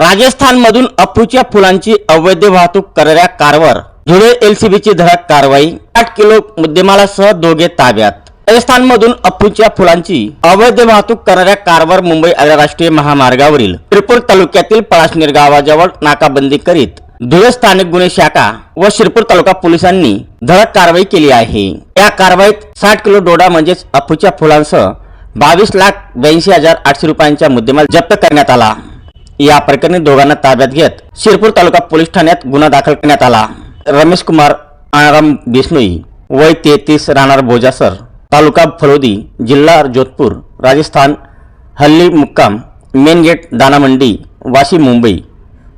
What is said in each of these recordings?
राजस्थानमधून अप्रूच्या फुलांची अवैध वाहतूक करणाऱ्या कारवर धुळे एलसीबीची धडक कारवाई. आठ किलो मुद्देमालासह दोघे ताब्यात. राजस्थानमधून अप्रूच्या फुलांची अवैध वाहतूक करणाऱ्या कारवर मुंबई आंतरराष्ट्रीय महामार्गावरील त्रिपूर तालुक्यातील पळाशनेर गावाजवळ नाकाबंदी करीत धुळे स्थानिक गुन्हे शाखा व शिरपूर तालुका पोलिसांनी धडक कारवाई केली आहे. या कारवाईत साठ किलो डोडा म्हणजेच अफूच्या फुलांसह बावीस लाख ब्याऐंशी हजार आठशे रुपयांचा मुद्देमाल जप्त करण्यात आला. या प्रकरणी दोघांना ताब्यात घेत शिरपूर तालुका पोलीस ठाण्यात गुन्हा दाखल करण्यात आला. रमेश कुमार आराम बिष्णोई वय तेहतीस राहणार बोजासर तालुका फलोदी जिल्हा जोधपूर राजस्थान हल्ली मुक्काम मेन गेट दानामंडी वाशी मुंबई.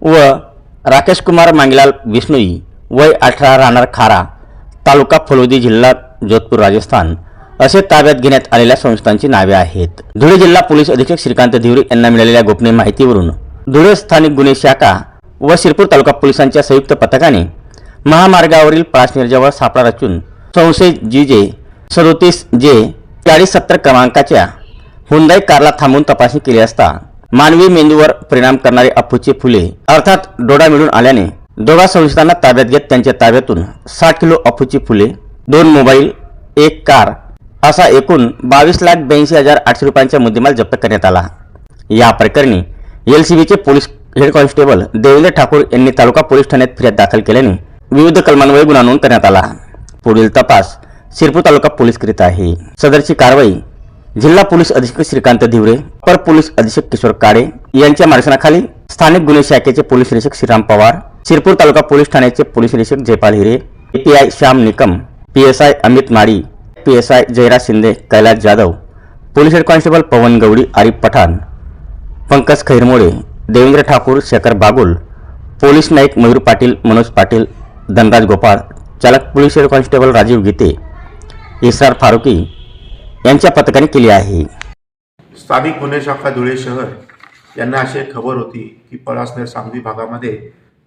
व राकेश कुमार मांगीलाल बिश्नोई वय अठरा राहणार खारा तालुका फलोदी जिल्हा जोधपूर राजस्थान. असे ताब्यात घेण्यात आलेल्या संस्थांची नावे आहेत. धुळे जिल्हा पोलीस अधीक्षक श्रीकांत धिवरे यांना मिळालेल्या गोपनीय माहितीवरून धुळे स्थानिक गुन्हे शाखा व शिरपूर तालुका पोलिसांच्या संयुक्त पथकाने महामार्गावरील पाचनेरजवळ सापळा रचून संशय जी जे सदोतीस जे चाळीस सत्तर क्रमांकाच्या हुंदाई कारला थांबून तपासणी केली असता मानवी मेंदूवर परिणाम करणारे अफूचे फुले अर्थात डोळा मिळून आल्याने दोघा संशयितांना ताब्यात घेत त्यांच्या ताब्यातून साठ किलो अफूची फुले दोन मोबाईल एक कार असा एकूण बावीस लाख ब्याऐंशी हजार आठशे रुपयांचा मुद्देमाल जप्त करण्यात आला. या प्रकरणी एलसीबीचे police head constable Devendra Thakur यांनी तालुका पोलीस ठाण्यात फिर्याद दाखल केल्याने विविध कलमांवर गुन्हा नोंद करण्यात आला. पुढील तपास शिरपूर तालुका पोलीस करीत आहे. सदरची कारवाई जिल्हा पोलीस अधीक्षक श्रीकांत धिवरे अपर पोलीस अधीक्षक किशोर काळे यांच्या मार्गदर्शनाखाली स्थानिक गुन्हे शाखेचे पोलीस निरीक्षक श्रीराम पवार शिरपूर तालुका पोलीस ठाण्याचे पोलीस निरीक्षक Jaypal Hire API Shyam Nikam PSI Amit Mali PSI Jayraj Shinde Kailas Jadhav police head constable Pawan Gavdi Arif Pathan Pankaj Khairmole Devendra Thakur Shekhar Bagul police Naik Mayur Patil Manoj Patil Dhanraj Gopal चालक police head constable Rajiv Gite Israr Farooqui यांच्या पथकाने केली आहे. स्थानिक गुन्हे शाखा धुळे शहर यांना अशी एक खबर होती की पळासनेर सांगवी भागामध्ये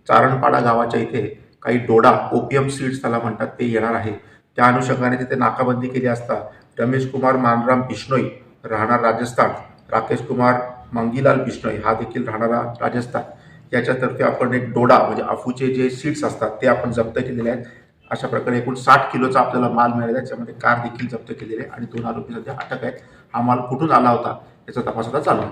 चारणपाडा गावाच्या इथे काही डोडा ओपीएम सीड्स त्याला म्हणतात ते येणार आहे. त्या अनुषंगाने तिथे नाकाबंदी केली असता रमेश कुमार मानराम बिश्नोई राहणार राजस्थान राकेश कुमार मंगीलाल बिश्नोई हा देखील राहणारा राजस्थान. याच्यातर्फे आपण एक डोडा म्हणजे अफूचे जे सीड्स असतात ते आपण जप्त केलेले आहेत. अशा प्रकारे एकूण साठ किलोचा आपल्याला माल मिळाला त्याच्यामध्ये कार देखील जप्त केलेली आहे आणि दोन आरोपी सध्या अटक आहेत. हा माल कुठून आला होता याचा तपास आता चालू आहे.